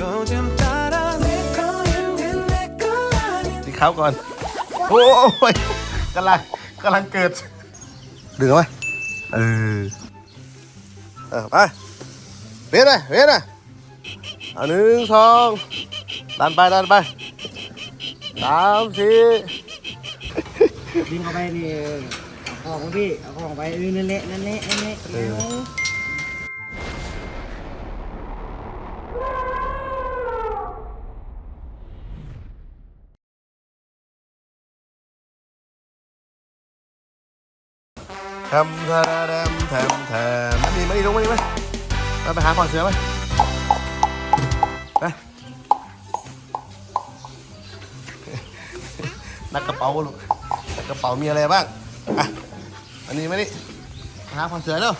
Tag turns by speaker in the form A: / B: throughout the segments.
A: 요즘 따라 내 거인 내 거 아닌
B: สีขาวก่อน โอ้ยกำลังกำลังเกิดดึงเอาไหมเออ เออ ไปเวียนเลยเวียนเลยเอาหนึ่งสองดันไปดันไปสามสี่
C: ดึงเข้าไปนี่เอาของพี่เอาของไปเออนั่นแหละนั่นแหละนั่นแหละ
B: เออ ทำทาราแดมแถมแถมมานี่มานี่ลงมานี่ไหมมาไปหาพ่อเสือไหมไปนักกระเป๋าลูกนักกระเป๋ามีอะไรบ้างอะอันนี้มานี่หาพ่อเสือเร็ว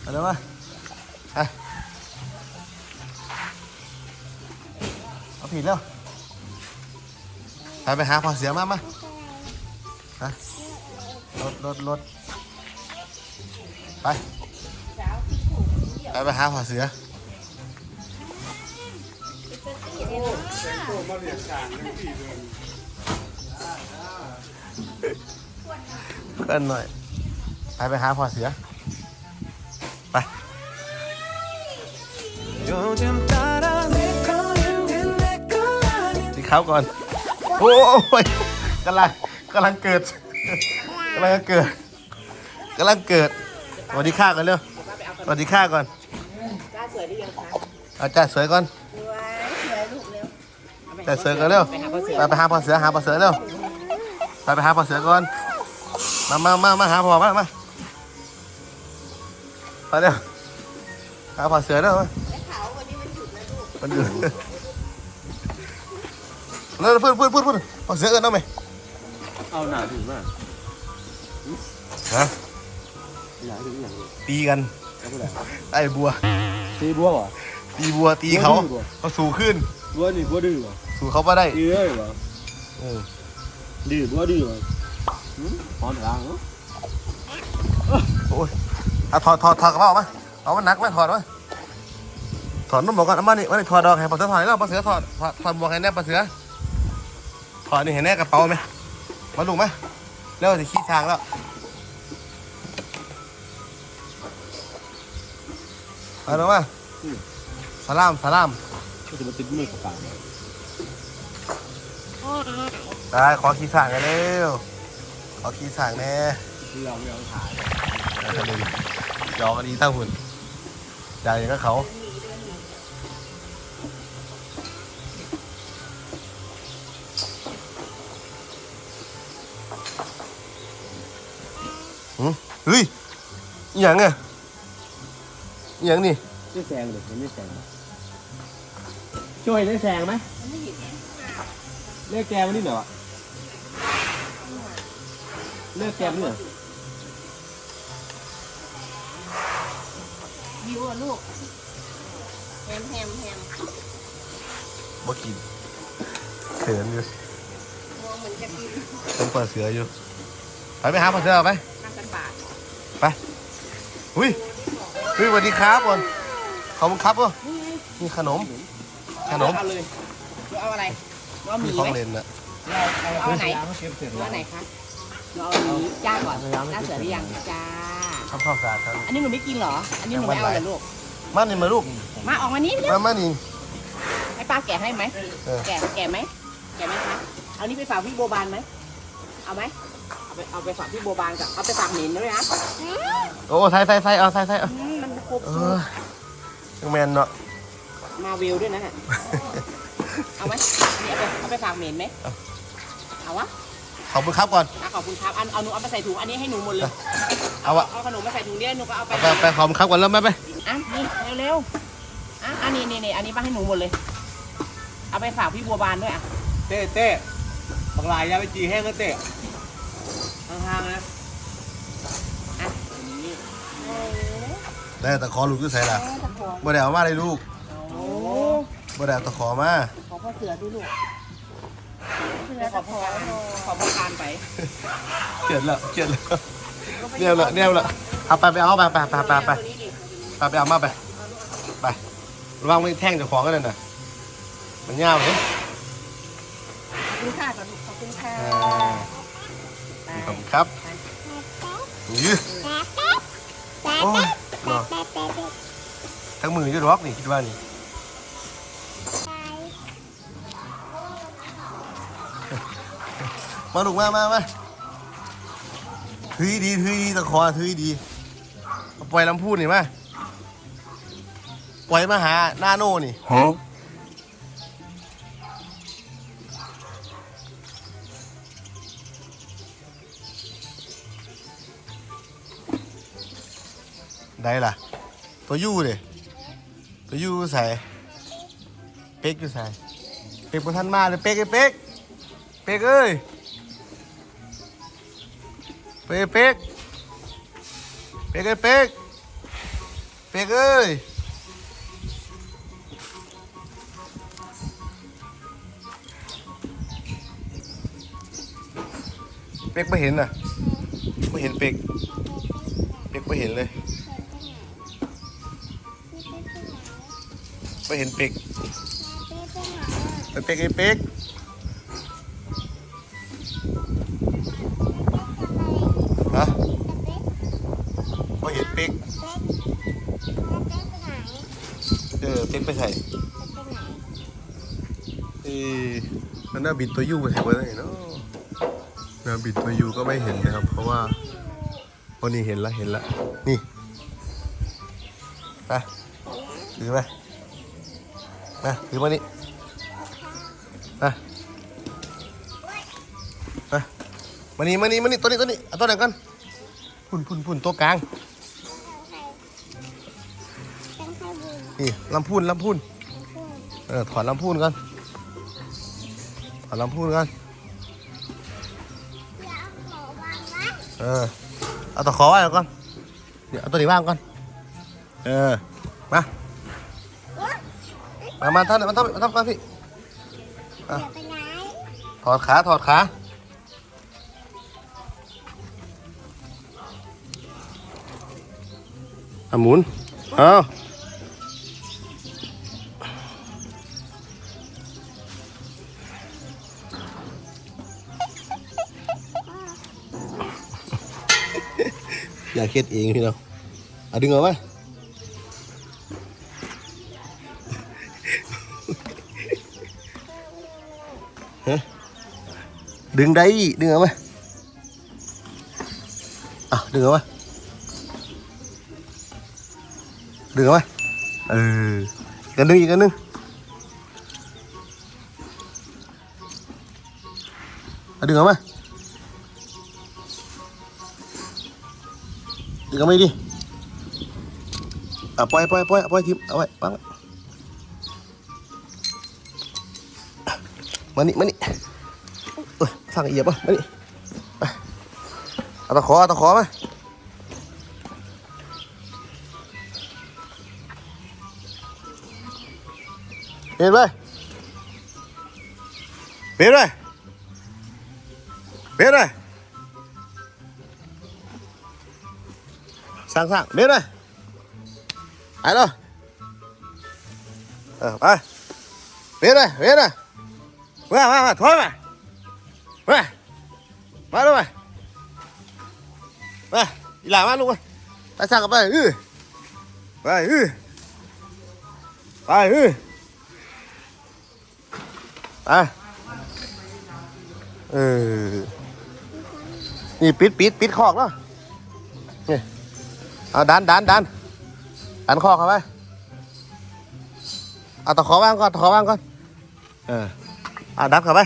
B: เอาเร็วมาอะเอาผิดแล้วไปไปหาพ่อเสือมามา ฮะรถรถรถไป ไปไปหาหัวเสือเพื่อนหน่อย ไปไปหาหัวเสือ ไปสีขาวก่อน โอ้ยกันไร กำลังเกิดกำลังเกิดกำลังเกิดสวัสดีข้าก่อนเร็วสวัสดีข้าก่อน
C: กล้าสวยได้ยังคะ
B: เอาจ่าสวยก่อน
C: สวยสวยลูกเร็ว
B: จ่าสวยก่อนเร็ว
C: ไปหาพ่อเสือ
B: ไปหาพ่อเสือหาพ่อเสือเร็วไปไปหาพ่อเสือก่อนมามามามาหาพ่อมามาไปเร็วหาพ่อเสือเร็วมามันหยุดแล้วพูดพูดพูดพูดพ่อเสือเอินเอาไหม
D: เอาหนาถึงมาก
B: ฮะ
D: หนาถึงอย่าง
B: ตีกัน
D: เอาไปไหน
B: ไอ้บัว
D: ตีบัวเหรอ
B: ตีบัวตีเขา
D: บัวดื้อบ่
B: เขาสูงขึ้น
D: บัวนี่บัวดื้อเหรอ
B: สู่เขาไม่ได้
D: ดื้อเลยเหรอ
B: เออ
D: ดื้อบัวดื้อเหรอหืมหอนทางเหรอ
B: โอ้ยเอาถอดถอดถอดกระเป๋ามาเอามันหนักไหมถอดมาถอดนุ่มบอกก่อนเอามานี่มานี่ถอดดอกให้ปลาเสือถอดแล้วปลาเสือถอดถอดถอดบวกให้แน่ปลาเสือถอดนี่เห็นแน่กระเป๋าไหม มาลุงไหมเร็วจะขี้ทางแล้วเอาลงมาสลามสลาม
D: ก็จะมาติดมือกับปาก
B: ได้ขอขี้ทางกันเร็วขอขี้ทางแน่
D: ที่เราไม่เอาถ่าย
B: เอาทะเลยยอกันดีตั้งหุ่นใจอย่างก็เขา เฮ้ยอหย่างไงอหย่างนี่
D: ไม่แซงเลยไม่แซงช่วยได้แซงไหมเลือกแกวันนี้เหรอเลือกแกวันนี้เหรอ
E: หิวอะลูกแฮมแฮมแฮม
B: บ่กินเขินอยู่
E: มองเหมือนจะกิน
B: ต้องเปิดเสืออยู่ไปไปหาปลาเสือไป
E: ห้าพันบาท
B: ไปอุ้ยอุ้ยสวัสดีครับบอลขอบคุณครับอะนี่ขนม ขนม
C: เอาเลยเอาอะไรเอาห
B: มี
C: มี
B: ของ
C: ไหม
B: เล่นนะ
C: เอาไหนเอาไหนคะเอาอันนี้จ้าก่อนจ้าเสือหรือยังจ้า
B: ชอบข้าวสารครับ
C: อันนี้หนูไม่กินเหรอ อันนี้หนูไม่เอาเหรอลูก
B: มานี่มาลูก
C: มาออกมานี่เร็ว
B: มามานี่
C: ให้ป้าแกะให้ไหม
B: เออ
C: แกะแกะไหมแกะไหมคะ เอานี้ไปฝากพี่โบบานไหม เอาไหมเอา ไปเอาไปฝากพี่โบบานกับเอาไปฝากหมินด้วยนะ
B: โอ้ใส่ใส่ใส่เอาใส่ใส่เอา
C: อืมมันครบ
B: เอ
C: สู
B: อ
C: ตร
B: ยังแมนเนาะ
C: มาวิวด้วยนะน่ะ เอาไหมอันนี้เอาไปเอาไปฝากหมินไหม เอาวะ
B: ขอบคุณครับก่อน
C: อะขอบคุณครับ อันเอาหนูเอาไปใส่ถุง อันนี้ให้หนูหมดเลย
B: เอาอะ
C: เอาขนมมาใส่ถุงเดียวหนูก็เอาไป
B: เอาไปไปขอบคุณครับก่อนแล้วไหมไป
C: อะนี่เร็วๆ อะ อันนี้นี่นี่อันนี้ป้าให้หนูหมดเลย เอาไปฝากพี่บัวบานด้วยอะ
D: เต้เต้บางลายยาไปจีแห้งก็เต้ ห่างๆนะ
C: อะอันนี้
B: ได้แต่ขอลูกด้วยใส่ละ
E: ตะขอ
B: บ่ได้เอามาเลยลูก
C: โอ้
B: บ่ได้เอาตะขอมา
C: ขอพ่อเสือด้วยลูก
E: เสือ
C: ขอ
E: ตะข
C: พ่อ
E: อ
C: ขอพ่อการไป
B: เกลียดละเกลียดละเนี่ยละเนี่ยละเอาไปไปเอาไปไปไปไปไป
C: ตัวนี้ดิ
B: ไปไปเอามาไปไประวังไม่แท่งเจ้าของกันเลยนะมันยาวเลย
C: ขอบคุณค่ะก่อนขอบคุณค่ะ
B: อ่า
C: ไป
B: ขอบคุณครับยื้อโอ้ยเนาะทั้งมือจะร็อกนี่คิดว่านี่มาลูกมามามาถือดีถือดีตะคอถือดีเอาปล่อยลำพูนนี่มาปล่อยมาหาหน้าโน่นี่ได้ล่ะ ตัวยูเด้ตัวยูใส่เป๊กอยู่ใส่เป๊กพอทันมาเลยเป๊กไอ้เป๊กเป๊กเอ้ยเป๊กเป๊กเป๊กไอ้เป๊กเป๊กเอ้ยเป๊กไม่เห็นอะไม่เห็นเป๊กเป๊กไม่เห็นเลย ไม่เห็นเป็กไปเป็กไอ้เป็กฮะไม่เห็นเป็กเออเป็กไปใส่เออมันน่าบิดตัวยูไปใส่ไว้ไหนเนาะน่าบิดตัวยูก็ไม่เห็นนะครับ เพราะว่าวันนี้เห็นละเห็นละนี่ไปถือไป มาถือมานี่มามามานี่มานี่มานี่ตัวนี้ตัวนี้เอาตัวไหนกันพุ่นพุ่นพุ่นตัวกลางนี่ลำพูนลำพูนเออถอดลำพูนกันถอดลำพูนกันเออเอาตะขอไว้ก่อนเดี๋ยวเอาตัวนี้ว่างก่อนเออมา มามาท่านมาท่านมาท่านก่อนพี่ถอดขา ถอดขาอะหมุน เอาอย่าเครียดเองพี่น้องอะดึงเอาไหม ดึงได้ดึงเอาไหมอะดึงเอาไหมดึงเอาไหมเอออีกอันหนึงอีกอันหนึงอะดึงเอาไหมดึงเอาไหมดิอะปล่อยปล่อยปล่อยปล่อยทิมเอาไว้ปังไว้มานี่มานี่เอ้ ยสั่งเหยียบป่ะมานี่ไปเอาตะขอเอาตะขอมาเห็นไหมเห็นไหมเห็นไหมสั่งสั่งเห็นไหมไปเลยเออไปเห็นไหมเห็นไหมมามามาถอยมา มามาลูกมามาอีหลามาลูกมาไปสั่งกันไปอื้อไปอื้อไปอื้อไปเออนี่ปิดปิดปิดคอกเนาะนี่เอาดันดันดันดันคอกเข้าไปเอาตะขอวางก่อนตะขอวางก่อนเออเอาดันเข้าไป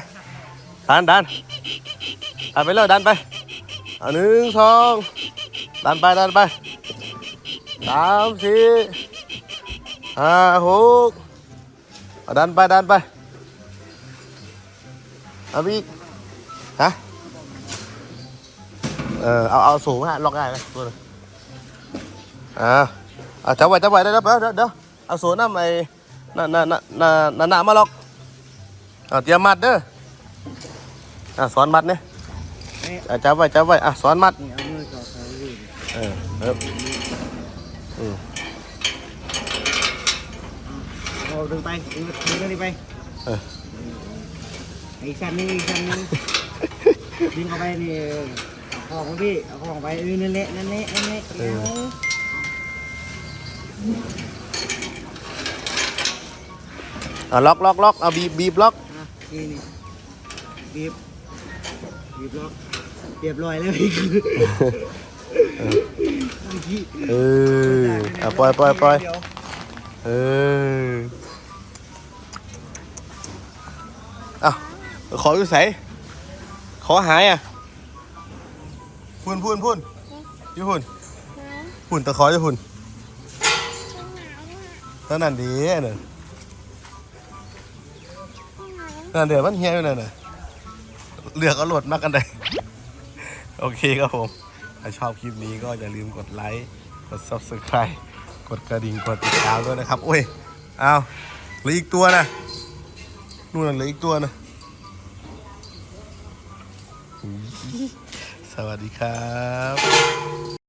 B: ดันดันดันไปเลยดันไปเอาหนึ่งสองดันไปดันไปสามสี่ห้าหกดันไปดันไปเอาอีกฮะเออเอาเอาสูงฮะล็อกได้ไหมตัวนึงอ่าเอาจับไว้จับไว้ได้แล้วเดี๋ยวเดี๋ยวเดี๋ยวเอาสูงน้ำไอ้น่น่ะน่ะน่ะน่ะน่ะมาล็อกเอาเตรียมมัดเด้อ อะสอนมัดเนี่ยอะจับไว้จับไว้อะสอนมัด
D: นี่เอามือจ่อขาอยู่
B: เออเอออืม
F: ดึงไปดึงดึงตัวนี้ไป
B: เออ
F: อีกชั้นหนึงอีกชั้นหนึงดึงเข้าไปนี่เอาของของพี่เอาของไปเออนั่นแหละนั่นแหละนั่นแหละเดี๋ยว
B: อะล็อกล็อกล็อกเอาบีบบีบล็อก
F: อะนี่นี่บีบ บีบล็อกเรียบร้อยแล้ว
B: เอออะปล่อยปล่อยปล่อย
F: เอ
B: ออ้าขออยู่ใสขอหายอะพูนพูนพูนอยู่พูนพูนตะขออยู่พูนนั่นนั่นดีนี่ยนั่นเดี๋ยวมันเฮียอยู่นั่นน่ะ เลือกเอาโหลดมากกันเลยโอเคครับผม ถ้าชอบคลิปนี้ก็อย่าลืมกดไลค์ กด subscribe กดกระดิ่ง กดติดตามด้วยนะครับ โอ้ย เอาเหลืออีกตัวนะ นู่นเหลืออีกตัวนะ สวัสดีครับ